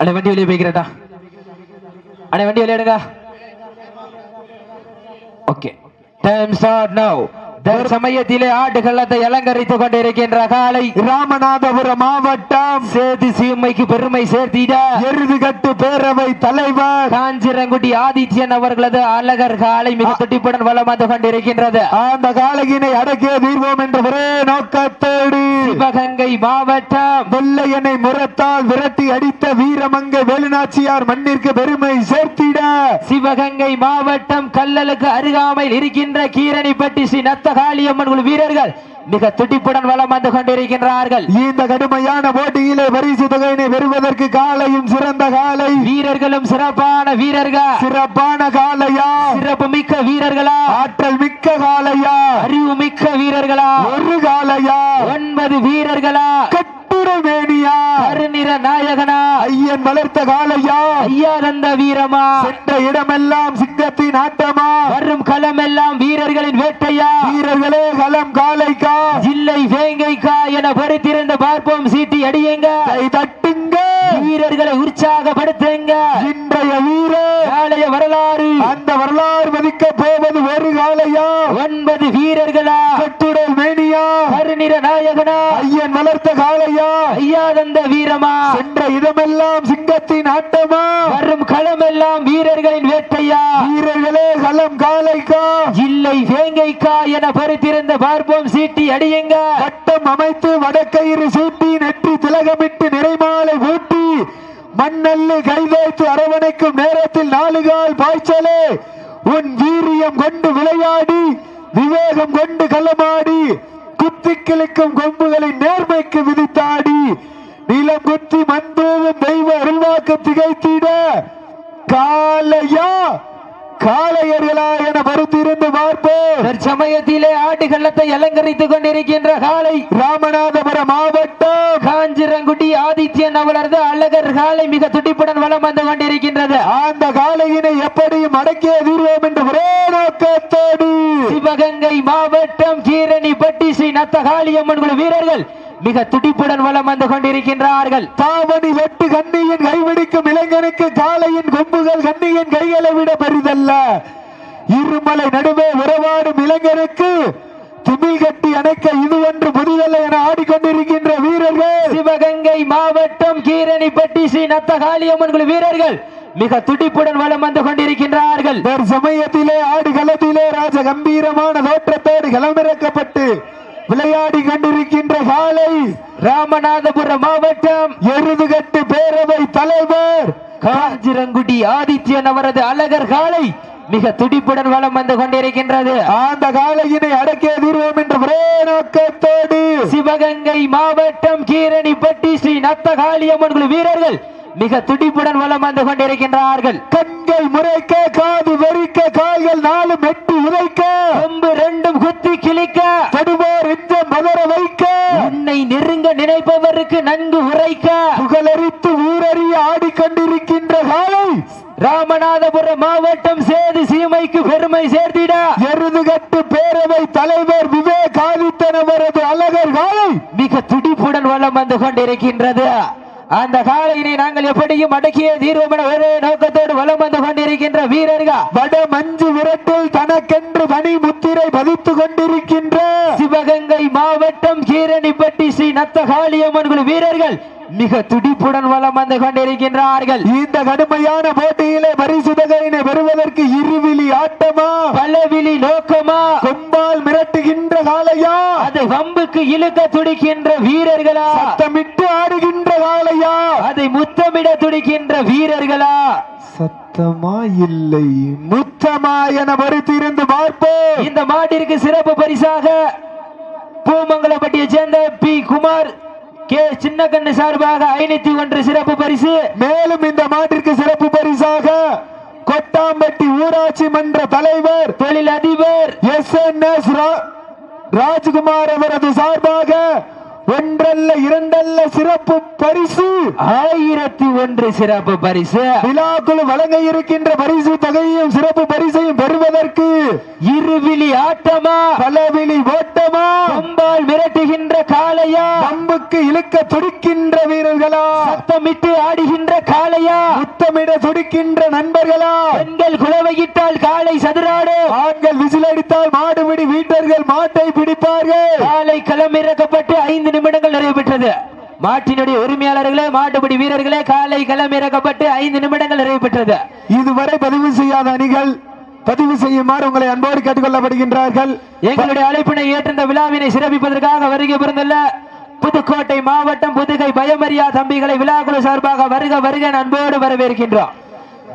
அண்ணே வண்டி வெளியே போய்க்கிறேன்டா. அண்ணே வண்டி வெளியே எடுங்க. Okay. Time's out now. சமயத்திலே ஆட்டுகளத்தை அலங்கரித்துக் கொண்டிருக்கின்ற காலை ராமநாதபுரம் மாவட்டம். சேது சீமைக்கு பெருமை சேர்த்திட. எருதுகட்டு பேரவை தலைவர். காஞ்சிரங்குடி ஆதித்யன் அவர்களது அழகர் காலை மிக துடிப்புடன் வலம் வந்து கொண்டிருக்கின்றது. அந்த காலகினை அடக்கிய தீர்வோம் என்ற ஒரே நோக்கத்தோடு. சிவகங்கை மாவட்டம். வெள்ளையனை முரத்தால் விரட்டி அடித்த வீரமங்கை வேலுநாச்சியார் மண்ணிற்கு பெருமை சேர்த்திட. சிவகங்கை மாவட்டம் கல்லலுக்கு அருகாமையில் இருக்கின்ற கீரணிப்பட்டி ஸ்ரீ நத்தகாளியம்மன் மகாளியம்மன் வீரர்கள் மிக துடிப்புடன் வலம் வந்து கொண்டிருக்கின்றார்கள். இந்த கடுமையான போட்டியிலே பரிசு தொகையினை பெறுவதற்கு காலையும் சிறந்த காலை. வீரர்களும் சிறப்பான வீரர்கள்? சிறப்பான காலையா? சிறப்பு மிக்க வீரர்களா? ஆற்றல் மிக்க காலையா? அறிவு மிக்க வீரர்களா? ஒரு காலையா? ஒன்பது வீரர்களா? மேனியா? கருநிற நாயகனா? ஐயன் வளர்த்த காலையா? ஐயா தந்த வீரமா? சென்ற இடமெல்லாம் சிங்கத்தின் ஆட்டமா? வரும் களமெல்லாம் வீரர்களின் வேட்டையா? வீரர்களே களம் காலைக்கா? ஜில்லை வேங்கைக்கா என பொறுத்திருந்து பார்ப்போம் சீட்டி அடியுங்க. தட்டுங்க. வீரர்களை உற்சாகப்படுத்துங்க. இன்றைய வீரர் நாளைய வரலாறு. அந்த வரலாறு மதிக்க போவது ஒரு காலையா ஒன்பது வீரர்களா? கட்டுடல் மேனியா? கருநிற நாயகனா? ஐயன் வளர்த்த காலையா ஐயா தந்த வீரமா? சென்ற இடமெல்லாம் சிங்கத்தின் ஆட்டமா? வரும் களமெல்லாம் வீரர்களின் வேட்டையா? வீரர்களே களம் காலைக்கா இல்லை வேங்கைக்கா என பொறுத்திருந்து பார்ப்போம் சீட்டி அடியுங்க. வட்டம் அமைத்து வடக்கயிறு சூட்டி நெற்றி திலகமிட்டு நிறைமாலை ஊட்டி மண்ணல்லு கைதேய்த்து அரவணைக்கும் நேரத்தில் நாலு கால் பாய்ச்சலே. உன் வீரியம் கொண்டு விளையாடி விவேகம் கொண்டு களமாடி குத்தி கிழிக்கும் கொம்புகளின் நேர்மைக்கு விதித்தாடி நிலம் குத்தி மண்பூவும் தெய்வ அருள்வாக்கு திகைத்திட காலையா? காளையர்களா என மறுத்திருந்து பார்ப்போம். தற்சமயத்திலே ஆட்டுகளத்தை அலங்கரித்துக் கொண்டிருக்கின்ற காலை ராமநாதபுரம் மாவட்டம். காஞ்சிரங்குடி ஆதித்யன் அவரது அழகர் காலை மிக துடிப்புடன் வலம் வந்து கொண்டிருக்கின்றது. அந்த காளையினை எப்படியும் அடக்கிய தீர்வோம் என்று ஒரே நோக்கத்தோடு. சிவகங்கை மாவட்டம் கீரணி பட்டி ஸ்ரீ நத்தகாளியம்மன் குழு வீரர்கள் மிக துடிப்புடன் வலம் வந்து கொண்டிருக்கின்றார்கள். தாவணி வெட்டு கண்ணியின் கைவிடிக்கும் இளைஞனுக்கு காளையின் கொம்புகள் கண்ணியின் கைகளை விட பெரிதல்ல. இருமலை நடுவே உறவாடும் இளைஞனுக்கு திமில் கட்டி அணைக்க இது ஒன்று புதிதல்ல என ஆடிக்கொண்டிருக்கின்ற வீரர்கள். சிவகங்கை மாவட்டம் கீரணி பட்டி ஸ்ரீ நத்தகாளியம்மன் குழு வீரர்கள் மிக துடிப்புடன் வலம் வந்து கொண்டிருக்கின்றார்கள். சமயத்திலே ஆடு களத்திலே ராஜ கம்பீரமான தோற்றத்தோடு களமிறக்கப்பட்டு விளையாடி கொண்டிருக்கின்ற காலை ராமநாதபுரம் மாவட்டம் எருதுகட்டு பேரவை தலைவர் காஞ்சிரங்குடி ஆதித்யன் அவரது அழகர் காலை மிக துடிப்புடன் வலம் வந்து கொண்டிருக்கின்றது. அந்த காலையினை அடக்கிய தீர்வோம் என்ற ஒரே நோக்கத்தோடு சிவகங்கை மாவட்டம் கீரணி பட்டி ஸ்ரீ நத்தகாளியம்மன் குழு வீரர்கள் மிக துடிப்புடன் வலம் வந்து கொண்டிருக்கின்றார்கள். கண்கள் முறைக்க காது வெறிக்க கால்கள் நாலு மெட்டி உதைக்க. கொம்பு ரெண்டும் குத்தி கிழிக்க. தடுமார் என்ற மதர வைக்க. உன்னை நெருங்க நினைப்பவருக்கு நன்கு உரைக்க. புகழரித்து ஊரறிய ஆடிக்கொண்டிருக்கின்ற காலை. ராமநாதபுரம் மாவட்டம் சேது சீமைக்கு பெருமை சேர்த்திட. எருதுகட்டு பேரவை தலைவர் விவேக் ஆதித்தன் அவரது அழகர் காலை. மிக துடிப்புடன் வலம் வந்து கொண்டிருக்கின்றது. அந்த காலையினை நாங்கள் எப்படியும் அடக்கிய தீர்வோம் என ஒரே நோக்கத்தோடு வலம் வந்து கொண்டிருக்கின்ற வீரர்கள் வட மஞ்சு விரட்டில் தனக்கென்று பணி முத்திரை பதித்துக் கொண்டிருக்கின்ற சிவகங்கை மாவட்டம் கீரணிப்பட்டி ஸ்ரீ நத்தகாளியம்மன் குழு வீரர்கள் மிக துடிப்புடன் வலம் வந்து கொண்டிருக்கின்றார்கள். இந்த கடுமையான போட்டியிலே பரிசு தொகையினை பெறுவதற்கு இருவிழி ஆட்டமா? பலவிழி நோக்கமா? கொம்பால் மிரட்டுகின்ற காளையா? அதை வம்புக்கு இழுக்க துடிக்கின்ற வீரர்களா? சத்தமிட்டு ஆடுகின்ற காளையா? அதை முத்தமிட துடிக்கின்ற வீரர்களா? சத்தமா இல்லை முத்தமா என மறுத்திருந்து பார்ப்போம். இந்த மாட்டிற்கு சிறப்பு பரிசாக பூமங்கலப்பட்டியை சேர்ந்த பி. குமார் கே சின்னக்கண்ணு சார்பாக ஐநூத்தி ஒன்று சிறப்பு பரிசு. மேலும் இந்த மாட்டிற்கு சிறப்பு பரிசாக கொட்டாம்பட்டி ஊராட்சி மன்ற தலைவர் தொழில் அதிபர் எஸ் என் எஸ் ராஜ்குமார் அவரது சார்பாக ஒன்றல்ல இரண்டல்ல சிறப்பு பரிசு. ஆயிரத்தி ஒன்று சிறப்பு பரிசு. விழாக்குழு வழங்க இருக்கின்ற பரிசு தொகையையும் சிறப்பு பரிசையும் பெறுவதற்கு இருவிழி ஆட்டமா? பலவிழி ஓட்டமா கொம்பால் மிரட்டுகின்ற காளையா பம்புக்கு இழுக்க துடிக்கின்ற வீரர்களா? சத்தமிட்டு ஆடுகின்ற காளையா? முத்தமிட துடிக்கின்ற நண்பர்களா? பெண்கள் குலவையிட்டால் காளை சதுராடு. ஆண்கள் விசிலடித்தால் மாடுபிடி வீட்டர்கள் மாட்டை பிடிப்பார்கள். காலை களமிறக்கப்பட்டு ஐந்து நிமிடங்கள் நிறைவு பெற்றது. மாட்டினுடைய உரிமையாளர்களே மாட்டுப்பிடி வீரர்களே காலை களமிறக்கப்பட்டு ஐந்து நிமிடங்கள் நிறைவு பெற்றது. இதுவரை பதிவு செய்யாத அணிகள் பதிவு செய்யுமாறு உங்களை அன்போடு கேட்டுக்கொள்ளப்படுகின்றார்கள். எங்களுடைய அழைப்பினை ஏற்ற இந்த விழாவினை சிறப்பிப்பதற்காக வருகை பிறந்துள்ள புதுக்கோட்டை மாவட்டம் புதுகை பயமரியா தம்பிகளை விழாக்குழு சார்பாக வருக வருக அன்போடு வரவேற்கின்றோம்.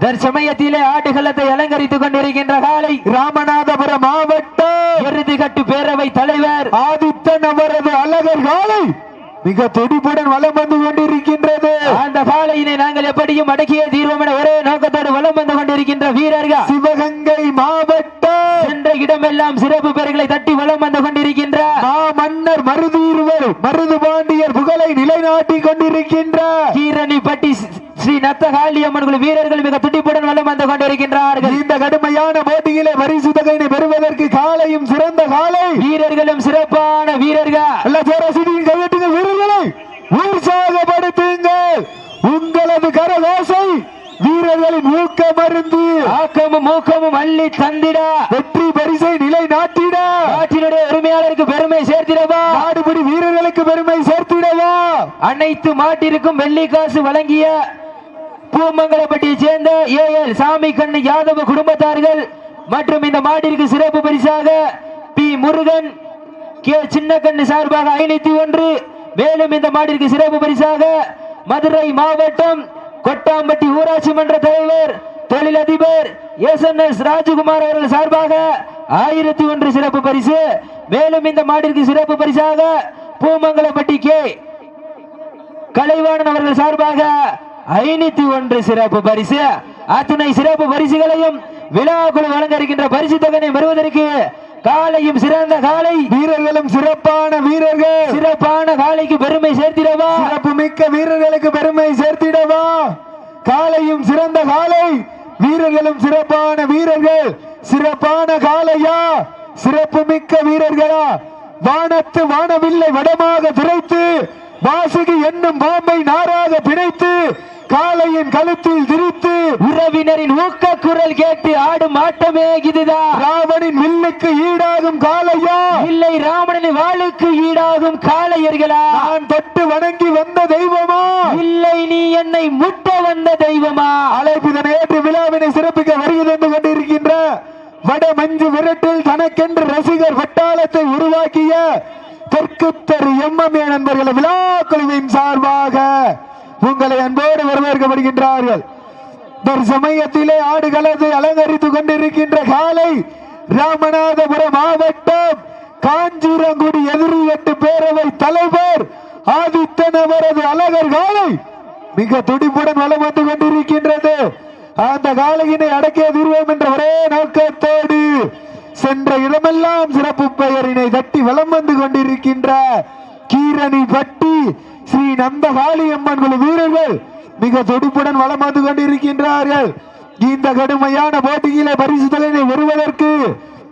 தற்சமயத்திலே ஆட்டுகளத்தை அலங்கரித்துக் கொண்டிருக்கின்ற காலை ராமநாதபுரம் மாவட்ட இறுதிகட்டு பேரவை தலைவர் ஆதித்தன் அவரது அழகர் காலை. மிக துடிப்புடன் வலம் வந்து கொண்டிருக்கின்றது. அந்த காலையினை நாங்கள் எப்படியும் அடக்கிய தீர்வோம் என ஒரே நோக்கத்தோடு வலம் வந்து கொண்டிருக்கின்ற வீரர்கள். சிவகங்கை மாவட்டம். சென்ற இடமெல்லாம் சிறப்பு பெயர்களை தட்டி வலம் வந்து கொண்டிருக்கின்ற. மாமன்னர் மருதீர்வர் மருது பாண்டியர் புகழை நிலைநாட்டி கொண்டிருக்கின்ற. கீரணிப்பட்டி ஸ்ரீ நத்த காளியம்மன் குழு வீரர்கள் மிக துடிப்புடன் வலம் வந்து கொண்டிருக்கின்றார்கள். இந்த கடுமையான போட்டியிலே பரிசு தொகையினை பெறுவதற்கு காலையும் சிறந்த காலை. வீரர்களும் சிறப்பான வீரர்கள். கையெட்டுங்க வீரர்களை. உற்சாகப்படுத்துங்கள். உங்களது கரகோசை வீரர்களின் ஊக்க மருந்து ஆக்கமும் ஊக்கமும் அள்ளி தந்திட. வெற்றி பரிசை நிலை நாட்டிட நாட்டினுடைய உரிமையாளருக்கு பெருமை சேர்த்திடவா? நாடுபடி வீரர்களுக்கு பெருமை சேர்த்திடவா? அனைத்து மாட்டிற்கும் வெள்ளி காசு வழங்கிய பூமங்கலப்பட்டியை சேர்ந்த ஏ எல் சாமி கண்ணு யாதவ குடும்பத்தார்கள் மற்றும் இந்த மாட்டிற்கு சிறப்பு பரிசாக பி முருகன் கே சின்ன கண்ணு சார்பாக ஐநூத்தி ஒன்று. மேலும் இந்த மாட்டிற்கு சிறப்பு பரிசாக மதுரை மாவட்டம் கொட்டாம்பட்டி ஊராட்சி மன்ற தலைவர் தொழிலதிபர் எஸ் என் எஸ் ராஜகுமார் அவர்கள் சார்பாக ஆயிரத்தி ஒன்று சிறப்பு பரிசு. மேலும் இந்த மாட்டிற்கு சிறப்பு பரிசாக பூமங்கலப்பட்டி கே கலைவாணன் அவர்கள் சார்பாக ஐநூத்தி ஒன்று சிறப்பு பரிசு. அத்துணை சிறப்பு பரிசுகளையும் விழாக்குழு வழங்க இருக்கின்ற பரிசு தொகையை பெறுவதற்கு காலையும் சிறந்த காலை. வீரர்களும் சிறப்பான வீரர்கள். சிறப்பான காலைக்கு பெருமை சேர்த்திடவா? சிறப்பு மிக்க வீரர்களுக்கு பெருமை சேர்த்திடவா? காலையும் சிறந்த காலை. வீரர்களும் சிறப்பான வீரர்கள். சிறப்பான காலையா? சிறப்பு மிக்க வீரர்களா? வானத்து வானவில்லை வடமாக துரைத்து வாசுகி என்னும் பாம்பை நாராக பிணைத்து காளையின் கழுத்தில் திரித்து உறவினரின் ஊக்க குரல் கேட்டு ஆடும் ஆட்டமே இதுதான் ராவணின் வில்லுக்கு ஈடாகும் காளையா? இல்லை ராமனின் வாளுக்கு ஈடாகும் காளையர்களா? நான் தொட்டு வணங்கி வந்த தெய்வமா? இல்லை நீ என்னை முட்ட வந்த தெய்வமா? அழைப்பிதனை ஏற்று விழாவினை சிறப்பிக்க வருகை தந்து கொண்டிருக்கின்ற வட மஞ்சு விரட்டில் தனக்கென்று ரசிகர் வட்டாளத்தை உருவாக்கிய தெற்குத்தர் எம்எம்ஏ நண்பர்கள் விழா குழுவின் சார்பாக உங்களை அன்போடு வரவேற்கப்படுகின்றார்கள். தற்சமயத்திலே ஆடுகளது அலங்கரித்துக் கொண்டிருக்கின்ற காலை ராமநாதபுரம் மாவட்டம் காஞ்சிரங்குடி எதிரியட்டு பேரவை தலைவர் ஆதித்தன் அவரது அழகர் காலை மிக துடிப்புடன் வளம் வந்து கொண்டிருக்கின்றது. அந்த காலையினை அடக்கிய தீர்வோம் என்ற ஒரே நோக்கத்தோடு சென்ற இடமெல்லாம் சிறப்பு பெயரினை தட்டி வலம் வந்து கொண்டிருக்கின்ற கீரணி பட்டி ஸ்ரீ நந்த அம்மன் குழு வீரர்கள் மிக துடிப்புடன் வளம் வந்து கொண்டிருக்கின்றார்கள். இந்த கடுமையான போட்டியிலே பரிசு வருவதற்கு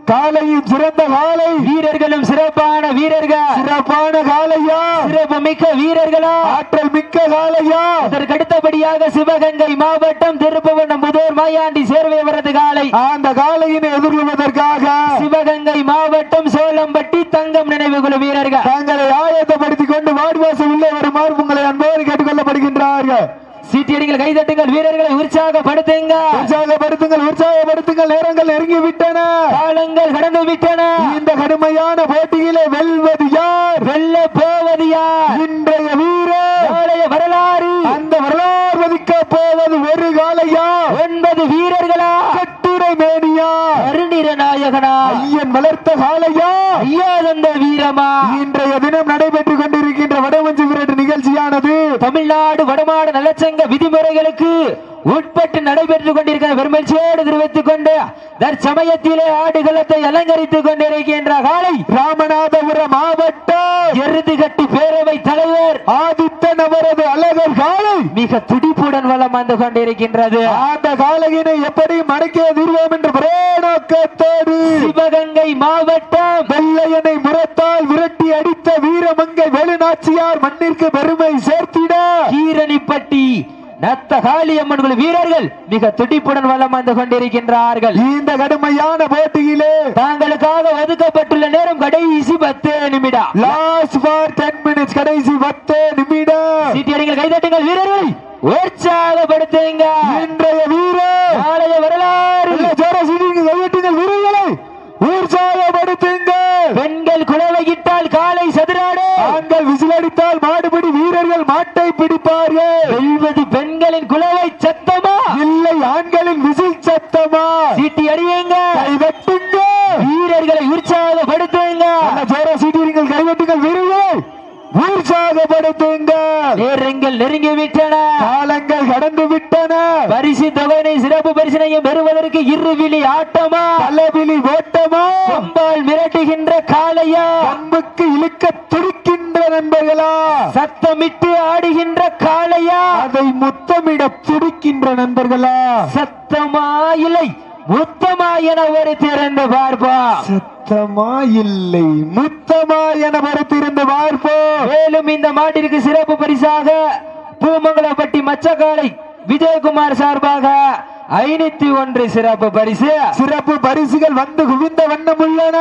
காலையும் சிறந்த காலை. வீரர்களும் சிறப்பான வீரர்கள். சிறப்பான காலையா. சிறப்பு மிக்க வீரர்களா. ஆற்றல் மிக்க காலையா. அதற்கு அடுத்தபடியாக சிவகங்கை மாவட்டம் திருப்பவனம் முதல் மாயாண்டி சேர்வை அவரது காலை. அந்த காலையினை எதிர்கொள்வதற்காக சிவகங்கை மாவட்டம் சோளம்பட்டி தங்கம் நினைவு குழு வீரர்கள். தங்களை ஆயத்தப்படுத்திக் கொண்டு வாடிவாசல் உள்ளே வருமாறு உங்களை அன்போடு கேட்டுக்கொள்ளப்படுகின்றார்கள் சீட்டியடிகள் கைதட்டுங்கள் வீரர்களை உற்சாகப்படுத்துங்க உற்சாகப்படுத்துங்கள் உற்சாகப்படுத்துங்கள் நேரங்கள் நெருங்கி விட்டன காலங்கள் கடந்து விட்டன இந்த கடுமையான போட்டியிலே வெல்வது யார்? வெல்ல போவது யார்? இன்றைய வீரர். நாளைய வரலாறு. அந்த வரலாறு மதிக்க போவது ஒரு காலையா? ஒன்பது வீரர்களா? கட்டுரை மேனியா? அருணிர நாயகனா? ஐயன் வளர்த்த காலையா? ஐயா தந்த வீரமா? இன்றைய தினம் நடைபெற்றுக் கொண்டிருக்கின்ற வடமஞ்சு விரட்டு நிகழ்ச்சியானது தமிழ்நாடு வடமாடு நலச்சங்க விதிமுறைகளுக்கு உட்பட்டு நடைபெற்றுக் கொண்டிருக்கிற பெருமகிழ்ச்சியோடு தெரிவித்துக் கொண்டு தற்சமயத்திலே ஆடுகளத்தை அலங்கரித்துக் கொண்டிருக்கின்ற காலை ராமநாதபுரம் மாவட்டம் எருதுகட்டி பேரவை தலைவர் ஆதித்தன் அவரது அழகர் காலை மிக துடிப்புடன் வளம் வந்து கொண்டிருக்கின்றது. அந்த காலையினை எப்படி மடக்கிய தீர்வோம் என்று ஒரே நோக்கத்தோடு சிவகங்கை மாவட்டம் வெள்ளையனை முரத்தால் விரட்டி அடித்த வீரமங்கை வெளிநாச்சியார் மண்ணிற்கு பெருமை சேர்த்திட. கீரணிப்பட்டி நத்த காளியம்மன் வீரர்கள் மிக துடிப்புடன் வலம் வந்து கொண்டிருக்கின்றார்கள். இந்த கடுமையான போட்டியிலே தாங்களுக்காக ஒதுக்கப்பட்டுள்ள நேரம் கடைசி பத்து நிமிடம். லாஸ்ட் ஃபார் டென் மினிட்ஸ் கடைசி பத்து நிமிடம். சீட்டியடிங்கள் கைதட்டுங்கள் வீரர்களை. உற்சாகப்படுத்துங்க. இன்றைய வீரர் நாளைய வரலாறு நல்ல ஜோர சீட்டிங்க கையெட்டுங்கள் வீரர்களை உற்சாகப்படுத்துங்க பெண்கள் குலவையிட்டால் காலை சதுராடு ஆண்கள் விசிலடித்தால் மாடுபிடி வீரர்கள் மாட்டை பிடிப்பார்கள் வெல்வது பெண்களின் குலவை சத்தமா இல்லை ஆண்களின் விசில் சத்தமா சீட்டி அடியுங்க கை வெட்டுங்க வீரர்களை உற்சாகப்படுத்துங்க நல்ல ஜோர சீட்டிங்கள் கைவெட்டுங்கள் வீரர்களை உற்சாகப்படுத்துங்க நேரங்கள் நெருங்கி விட்டன காலங்கள் கடந்து விட்டன பரிசு தொகையினை சிறப்பு பரிசினையும் பெறுவதற்கு இருவிழி ஆட்டமா? தலைவிழி ஓட்டமா? கொம்பால் மிரட்டுகின்ற காளையா? பம்புக்கு இழுக்க துடிக்கின்ற நண்பர்களா சத்தமிட்டு ஆடுகின்ற காளையா? அதை முத்தமிட துடிக்கின்ற நண்பர்களா? சத்தமா இல்லை முத்தமா என ஒரு திறந்து பார்ப்பா. சத்தமா இல்லை முத்தமா என மறுத்திருந்து பார்ப்போம். மேலும் இந்த மாட்டிற்கு சிறப்பு பரிசாக பூமங்கலப்பட்டி மச்சக்காலை விஜயகுமார் சார்பாக ஐநூத்தி ஒன்று சிறப்பு பரிசு. சிறப்பு பரிசுகள் வந்து குவிந்த வண்ணம் உள்ளன.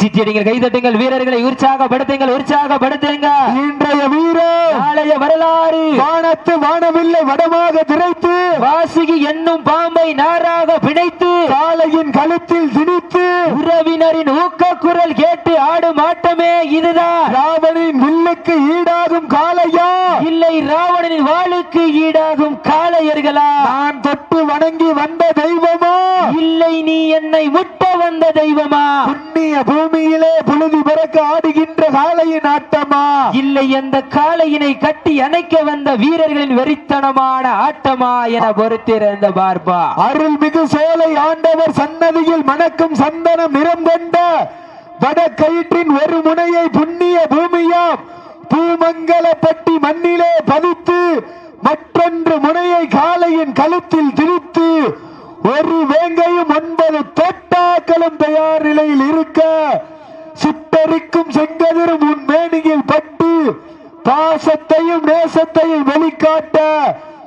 சிட்டியடிங்கள் கைதட்டுங்கள் வீரர்களை உற்சாகப்படுத்துங்கள் உற்சாகப்படுத்துங்க இன்றைய வீரர் நாளைய வரலாறு. வானத்து வானவில்லை வடமாக திரைத்து வாசுகி என்னும் பாம்பை நாராக பிணைத்து காளையின் கழுத்தில் திணித்து உறவினரின் ஊக்க குரல் கேட்டு ஆடும் ஆட்டமே இதுதான். ராவணின் வில்லுக்கு ஈடாகும் காளையா? இல்லை ராவணனின் வாளுக்கு ஈடாகும் காளையர்களா? நான் தொட்டு வணங்கி வந்த தெய்வமா? இல்லை நீ என்னை முட்ட வந்த தெய்வமா? புண்ணிய பூமியிலே புழுதி பிறக்க ஆடுகின்ற காளையின் ஆட்டமா? இல்லை அந்த காளையினை கட்டி அணைக்க வந்த வீரர்களின் வெறித்தனமான ஆட்டமா என பொறுத்திருந்த பார்ப்பா. அருள்மிகு சோலை ஆண்டவர் சன்னதியில் மணக்கும் சந்தனம் நிறம் கொண்ட வடக்கயிற்றின் ஒரு முனையை புண்ணிய பூமியாம். பூமங்கலப்பட்டி மண்ணிலே பதித்து மற்றொன்று முனையை காளையின் கழுத்தில் திணித்து ஒரு வேங்கையும் ஒன்பது தோட்டாக்களும் தயார் நிலையில் இருக்க சித்தரிக்கும் செங்கதிரும் உன் மேனியில் பட்டு பாசத்தையும் நேசத்தையும் வெளிக்காட்ட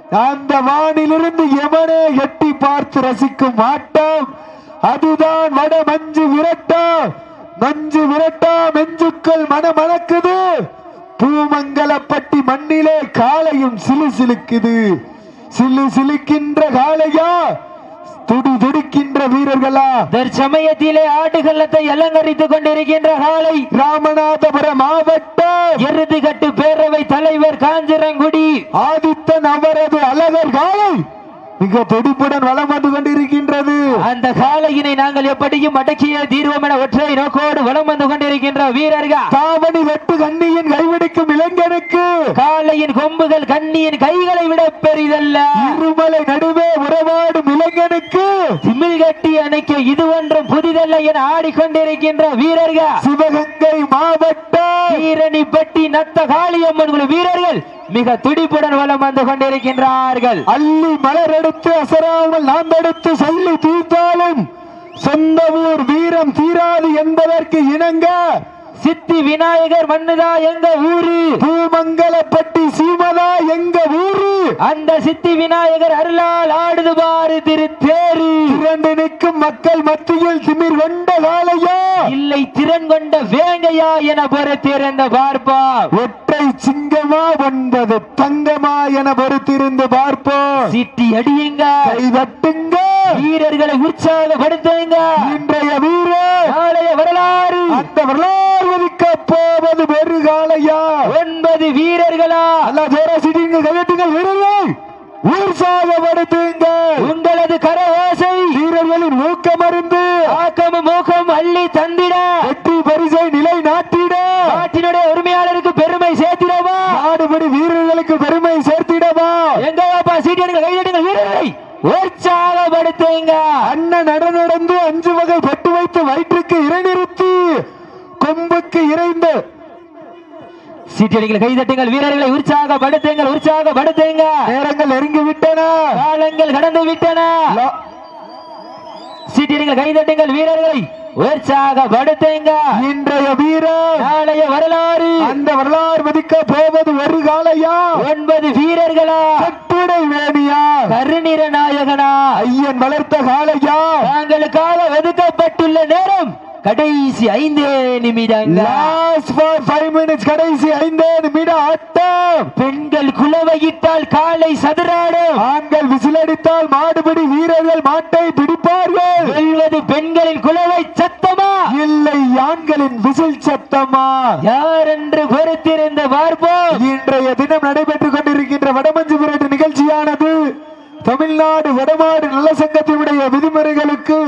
அந்த வானிலிருந்து எவனே எட்டி பார்த்து ரசிக்கும் ஆட்டம் அதுதான் வட மஞ்சு விரட்டா மஞ்சு விரட்டா மெஞ்சுக்கள் மனமணக்குது பூமங்கலப்பட்டி மண்ணிலே காளையும் சிலு சிலுக்குது. சிலு சிலுக்கின்ற காளையா? துடி துடிக்கின்ற வீரர்களா தற்சமயத்திலே ஆட்டுக்கல்லத்தை அலங்கரித்துக் கொண்டிருக்கின்ற காளை ராமநாதபுரம் மாவட்டம். எருதுகட்டு பேரவை தலைவர் காஞ்சிரங்குடி. ஆதித்தன் அவரது அழகர் காலை. மிக துடிப்புடன் வலம் வந்து கொண்டிருக்கின்றது. அந்த காளையினை நாங்கள் எப்படியும் அடக்கிய தீர்வோம் என ஒற்றை நோக்கோடு வலம் வந்து கொண்டிருக்கின்ற வீரர்கள். காவணி வெட்டு கண்ணியின் கைவிடிக்கும் இளைஞனுக்கு காளையின் கொம்புகள் கண்ணியின் கைகளை விட பெரிதல்ல. இருமலை நடுவே உறவாடும் இளைஞனுக்கு திமிழ் கட்டி அணைக்க இது ஒன்றும் புதிதல்ல என ஆடிக்கொண்டிருக்கின்ற வீரர்கள். சிவகங்கை மாவட்டம். ஈரணிப்பட்டி நத்த காளியம்மன் வீரர்கள் மிக துடிப்புடன் வலம் வந்து கொண்டிருக்கின்றார்கள். அள்ளி மலர் எடுத்து அசராமல் நாம் எடுத்து சொல்லி தீர்த்தாலும் சொந்த ஊர் வீரம் தீராது என்பதற்கு இணங்க சித்தி விநாயகர் மண்ணுதா எங்க ஊரு? பூமங்கலப்பட்டி சீமதா எங்க ஊரு? அந்த சித்தி விநாயகர் அருளால் ஆடுது பாரு திருத்தேரு. இரண்டு நிற்கும் மக்கள் மத்தியில் திமிர் கொண்ட காலையா இல்லை திறன் கொண்ட வேங்கையா என பொறுத்திருந்த பார்ப்பா. ஒற்றை சிங்கமா ஒன்பது தங்கமா என பொறுத்திருந்து பார்ப்போம். சிட்டி அடியுங்க. கை தட்டுங்க. வீரர்களை உற்சாகப்படுத்துங்க. இன்றைய வீரர் நாளைய வரலாறு. அந்த வரலாறு ஒதுக்க போவது வெறு காலையா ஒன்பது வீரர்களா? அல்ல ஜோரா சிட்டிங்க கையட்டுங்க வீரர்கள் உற்சாகப்படுத்துங்க. உங்களது கர ஓசை வீரர்களின் ஊக்கமருந்து ஆக்கமும் மூக்கம் அள்ளி தந்திட. வெற்றி பரிசை நிலை நாட்டிட நாட்டினுடைய உரிமையாளருக்கு பெருமை சேர்த்திடவா? நாடுபடி வீரர்களுக்கு பெருமை சேர்த்திடவா எங்க வாப்பா சீட்டியடிகள் கைதட்டுங்கள் வீரர்களை உற்சாகப்படுத்துங்க. அண்ணன் நட நடந்து அஞ்சு வகை பட்டு வைத்து வயிற்றுக்கு இறைநிறுத்தி கொம்புக்கு இறைந்து. சீட்டியடிகள் கைதட்டுங்கள் வீரர்களை உற்சாகப்படுத்துங்கள் உற்சாகப்படுத்துங்க. நேரங்கள் நெருங்கி விட்டன காலங்கள் கடந்து விட்டன. சீட்டியடிகள் கைதட்டுங்கள் வீரர்களை உற்சாகப்படுத்துங்க இன்றைய வீரர் நாளைய வரலாறு. அந்த வரலாறு மதிக்க போவது ஒரு காலையா ஒன்பது வீரர்களா? கட்டுடை வேணியா கருநிற நாயகனா? ஐயன் வளர்த்த காலையா தாங்களுக்காக ஒதுக்கப்பட்டுள்ள நேரம். கடைசி ஐந்தே நிமிடங்கள் லாஸ்ட் ஃபார் ஃபைவ் மினிட்ஸ் கடைசி ஐந்தே நிமிடம் ஆட்டம். பெண்கள் குலவையிட்டால் காலை சதுராடும். ஆண்கள் விசிலடித்தால் மாடுபிடி வீரர்கள் மாட்டை பிடிப்பார்கள். வெல்வது பெண்களின் குலவை சத்தமா? இல்லை ஆண்களின் விசில் சத்தமா? யார் என்று பொறுத்திருந்த பார்ப்போம். இன்றைய தினம் நடைபெற்றுக் கொண்டிருக்கின்ற வடமஞ்சு விரட்டு நிகழ்ச்சியானது தமிழ்நாடு வடமாடு நல்ல சங்கத்தினுடைய விதிமுறைகளுக்கு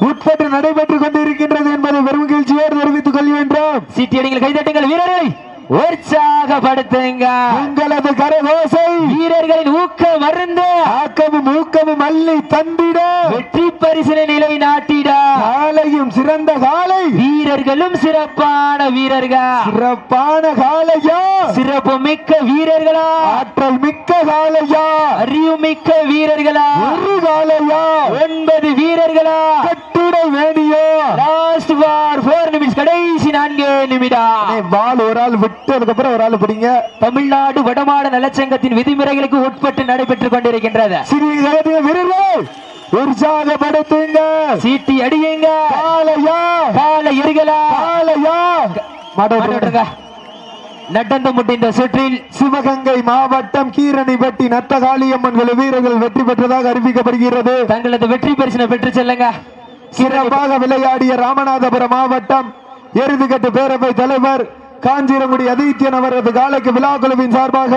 உட்பட்டு நடைபெற்றுக் கொண்டிருக்கின்றது என்பதை பெரும் மகிழ்ச்சியோடு தெரிவித்துக் கொள்கின்றோம் சீட்டியடிகள் கைதட்டுங்கள் வீரர்களை! உற்சாகப்படுத்துங்க. உங்களது கரகோசை வீரர்களின் ஊக்க மருந்து ஆக்கமும் ஊக்கமும் அள்ளி தந்திட. வெற்றி பரிசினை நிலை நாட்டிட. காலையும் சிறந்த காலை. வீரர்களும் சிறப்பான வீரர்கள். சிறப்பான காலையா? சிறப்பு மிக்க வீரர்களா? ஆற்றல் மிக்க காலையா? அறிவு மிக்க வீரர்களா? ஒரு காலையா? ஒன்பது வீரர்களா? கட்டுடை வேணியோ லாஸ்ட் ஃபார் போர் நிமிஷம் கடைசி நான்கு நிமிடம். பால் ஒரு ஆள் விட்டு அதுக்கப்புறம் ஒரு ஆள் பிடிங்க. தமிழ்நாடு வடமாடு நலச்சங்கத்தின் விதிமுறைகளுக்கு உட்பட்டு நடைபெற்றுக் கொண்டிருக்கின்றது. உற்சாகப்படுத்துங்க. சீட்டி அடியுங்க. காலையா கால எருகலா காலையா மாட்டோட்டுங்க நடந்து முடிந்த சுற்றில் சிவகங்கை மாவட்டம் கீரணிப்பட்டி நத்தகாளியம்மன் வீரர்கள் வெற்றி பெற்றதாக அறிவிக்கப்படுகிறது. தங்களது வெற்றி பரிசினை பெற்று செல்லுங்க. சிறப்பாக விளையாடிய ராமநாதபுரம் மாவட்டம் எருதுகட்டு பேரவை தலைவர் காஞ்சிரங்குடி அதித்யன் அவரது காலைக்கு விழா குழுவின் சார்பாக